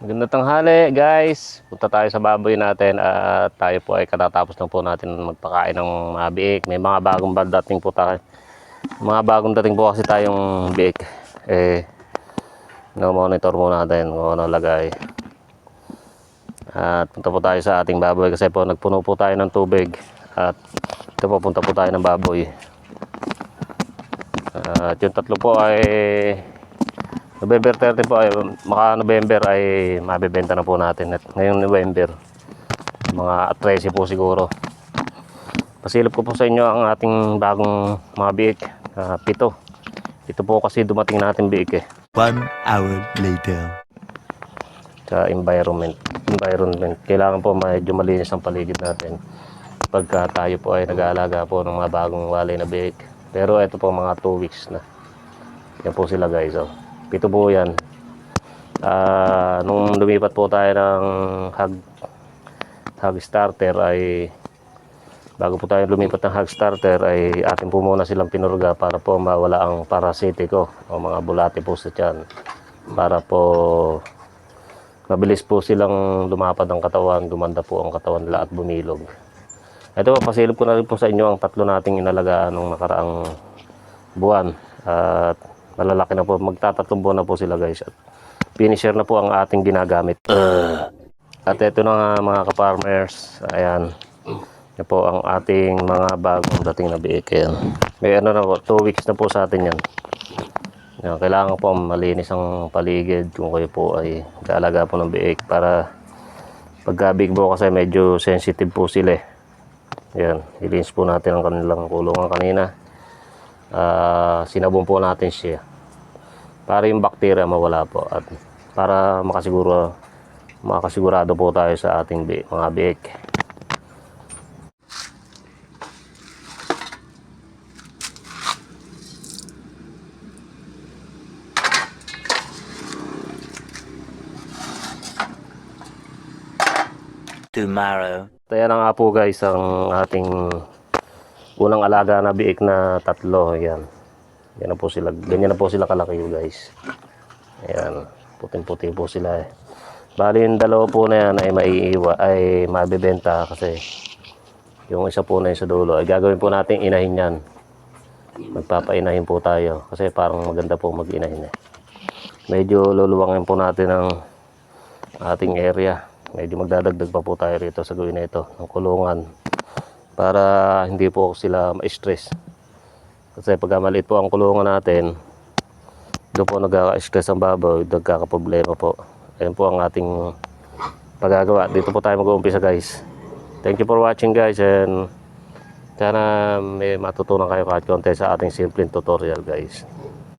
Magandang tanghali guys. Punta tayo sa baboy natin at tayo po ay katatapos lang po natin magpakain ng mga biik. May mga bagong dating po tayo. Mga bagong dating po kasi tayong biik. Eh, no-monitor mo natin kung ano lagay. At punta po tayo sa ating baboy kasi po nagpuno po tayo ng tubig. At ito po punta po tayo ng baboy. At yung tatlo po ay November 30 po ay maka November ay mabebenta na po natin at ngayong November mga 13 po siguro. Pasilip ko po sa inyo ang ating bagong mga biik ah, pito. Ito po kasi dumating natin biik eh. One hour later. sa environment environment. Kailangan po medyo malinis ang paligid natin pagka tayo po ay nag-aalaga po ng mga bagong walay na biik. Pero ito po mga 2 weeks na. Yan po sila guys oh. Pito po yan Ah, nung lumipat po tayo ng hog, hog starter ay bago po tayo lumipat ng hog starter ay atin po muna silang pinurga para po mawala ang parasitiko o mga bulate po sa tiyan para po mabilis po silang lumapad ang katawan, gumanda po ang katawan nila at bumilog. Ito po, pasilip ko na rin po sa inyo ang tatlo nating inalagaan nung nakaraang buwan. At malalaki na po, magtatatlong na po sila guys. At finisher na po ang ating ginagamit. At ito na nga mga ka-farmers. Ayan. Yan po ang ating mga bagong dating na biik. Ayan. May ano na po, 2 weeks na po sa atin yan. Yan, kailangan po malinis ang paligid kung kayo po ay kaalaga po ng biik para pagka big bo kasi medyo sensitive po sila eh. Yan, ilinis po natin ang kanilang kulungan kanina. Ah, sinabon po natin siya para yung bakterya mawala po at para makasiguro makasigurado po tayo sa ating bi- mga biik. Tomorrow. Kaya na nga po guys ang ating unang alaga na biik na tatlo. Ayan. Yan na po sila. Ganyan na po sila kalaki guys. Ayan. Puting-puti po sila eh. Bali yung dalawa po na yan ay maiiwa ay mabibenta kasi yung isa po na yung sa dulo ay gagawin po natin inahin yan. Magpapainahin po tayo kasi parang maganda po mag-inahin eh. Medyo luluwangin po natin ang ating area. Medyo magdadagdag pa po tayo rito sa gawin na ito ng kulungan para hindi po sila ma-stress. Kasi pag maliit po ang kulungan natin, doon po nagkaka-stress ang baboy, nagkaka-problema po. Ayan po ang ating pagagawa. Dito po tayo mag-uumpisa guys. Thank you for watching guys and sana may matutunan kayo kahit konti sa ating simpleng tutorial guys.